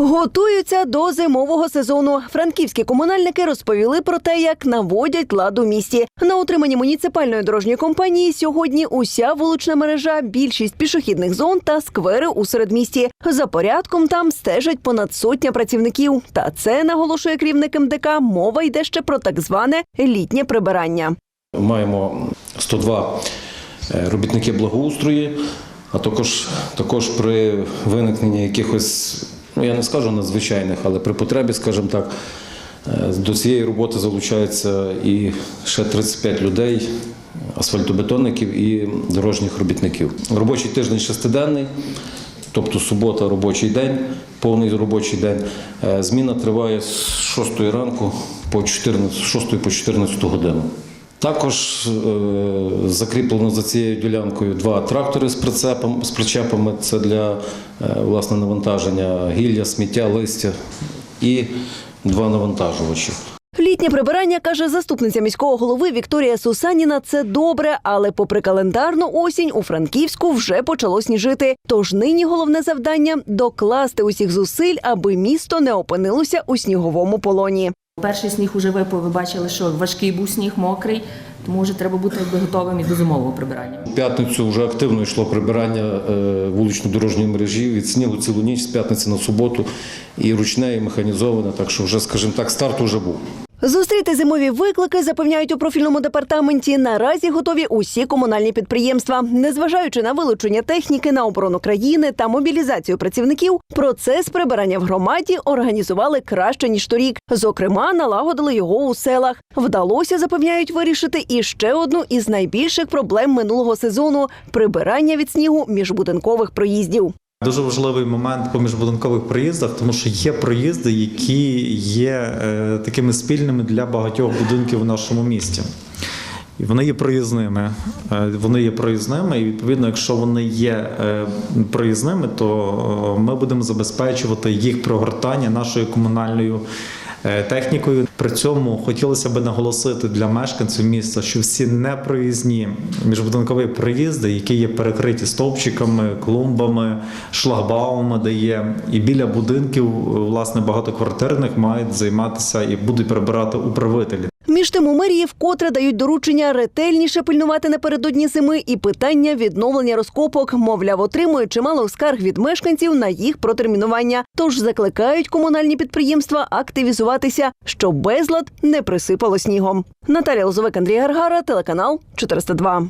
Готуються до зимового сезону. Франківські комунальники розповіли про те, як наводять лад у місті. На утриманні муніципальної дорожньої компанії сьогодні уся вулична мережа, більшість пішохідних зон та сквери у середмісті. За порядком там стежать понад сотня працівників. Та це наголошує керівник МДК. Мова йде ще про так зване літнє прибирання. Маємо 102 е, робітники благоустрої, а також, також при виникненні якихось, ну я не скажу надзвичайних, але при потребі, скажімо так, е, до цієї роботи залучається і ще 35 людей, асфальтобетонників і дорожніх робітників. Робочий тиждень шестиденний, тобто субота робочий день, повний робочий день. Е, Зміна триває з 6 ранку по 14, 6 по 14 годину. Також е, закріплено за цією ділянкою два трактори з прицепом з причепами. Це для е, власне навантаження гілля, сміття, листя і два навантажувачі. Літнє прибирання каже заступниця міського голови Вікторія Сусаніна. Це добре, але попри календарну осінь у Франківську вже почало сніжити. Тож нині головне завдання докласти усіх зусиль, аби місто не опинилося у сніговому полоні. Перший сніг уже випав, ви бачили, що важкий був сніг, мокрий, тому вже треба бути готовим і до зимового прибирання. В п'ятницю вже активно йшло прибирання е, вулично-дорожньої мережі від снігу цілу ніч з п'ятниці на суботу, і ручне, і механізоване. Так що вже, скажімо так, старт уже був. Зустріти зимові виклики запевняють у профільному департаменті. Наразі готові усі комунальні підприємства. Незважаючи на вилучення техніки на оборону країни та мобілізацію працівників, процес прибирання в громаді організували краще ніж торік. Зокрема, налагодили його у селах. Вдалося запевняють вирішити і ще одну із найбільших проблем минулого сезону прибирання від снігу міжбудинкових проїздів. Дуже важливий момент по міжбудинкових проїздах, тому що є проїзди, які є е, такими спільними для багатьох будинків в нашому місті. І вони є проїзними. Е, Вони є проїзними, і відповідно, якщо вони є е, проїзними, то ми будемо забезпечувати їх прогортання нашою комунальною технікою. При цьому хотілося б наголосити для мешканців міста, що всі непроїзні міжбудинкові проїзди, які є перекриті стовпчиками, клумбами, шлагбаумами, де є, і біля будинків, е, власне, багатоквартирних мають займатися і будуть прибирати управителі. Між тим у мерії вкотре дають доручення ретельніше пильнувати напередодні зими і питання відновлення розкопок. Мовляв, отримують чимало скарг від мешканців на їх протермінування. Тож закликають комунальні підприємства активізуватися, щоб безлад не присипало снігом. Наталія Лозовик, Андрій Гаргара, телеканал 402.